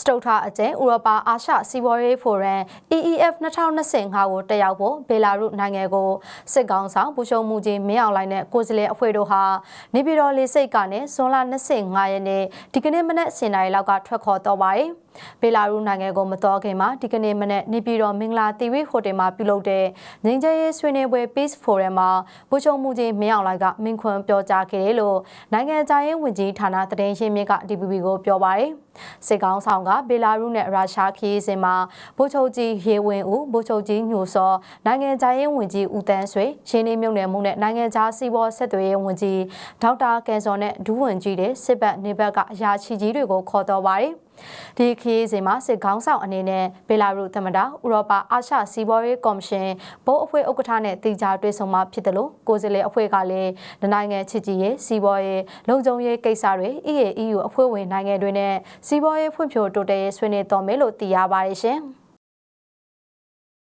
စတုထအကျဲဥရောပအာရှစီးပွားရေးဖိုရမ် EEF 2025ကိုတက်ရောက်ဖို့ဘယ်လာရုနိုင်ငံကိုစစ်ကောင်ဆောင်ပူရှုံမှုကြီးမင်းအောင်လှိုင်နဲ့ကိုယ်စားလှယ်အဖွဲ့တို့ဟာနေပြည်တော်လေးစိတ်ကနေဇွန်လ25ရက်နေ့ဒီကနေ့မနက်7:00နာရီလောက်ကထွက်ခေါ်တော့ပါတယ်။ဘယ်လာရုနိုင်ငံကိုမတော်ခင်မှာဒီကနေ့မနက်နေပြည်တော်မင်္ဂလာတီဝီဟိုတယ်မှာပြုလုပ်တဲ့ငင်းကျဲရေးဆွေးနွေးပွဲ Peace Forum မှာပူရှုံမှုကြီးမင်းအောင်လှိုင်ကမင်ခွန်းပြောကြားခဲ့တယ်လို့နိုင်ငံခြားရေးဝန်ကြီးဌာနသတင်းရှင်းမြစ်က DPP ကိုပြောပါတယ်။စစ်ကောင်ဆောင်ကဘယ်လာရုနဲ့ရုရှားခီးစဉ်မှာဗိုလ်ချုပ်ကြီးရေဝင်ဦးဗိုလ်ချုပ်ကြီးညိုစောနိုင်ငံခြားရေးဝန်ကြီးဦးတန်းဆွေရင်းနှီးမြုံနယ်မှုနဲ့နိုင်ငံခြားစီးပွားဆက်သွယ်ရေးဝန်ကြီးဒေါက်တာကယ်စောနဲ့ဒူးဝန်ကြီးတဲ့စစ်ဘက်နေဘက်ကအရာရှိကြီးတွေကိုခေါ်တော်ပါတယ်။ ဒီခရီးစဉ်မှာစစ်ခေါင်းဆောင်အနေနဲ့ဘယ်လာရုသမ္မတဥရောပအာရှစီးပွားရေးကော်မရှင်ဘိုးအဖွဲ့ဥက္ကဋ္ဌနဲ့တင်ကြားတွေ့ဆုံမှာဖြစ်တယ်လို့ကိုယ်စားလှယ်အဖွဲ့ကလည်းနိုင်ငံချစ်ကြည်ရေးစီးပွားရေးလုံခြုံရေးကိစ္စတွေ EAEU အဖွဲ့ဝင်နိုင်ငံတွေနဲ့စီးပွားရေးဖွံ့ဖြိုးတိုးတက်ရေးဆွေးနွေးတော်မယ်လို့သိရပါတယ်ရှင်။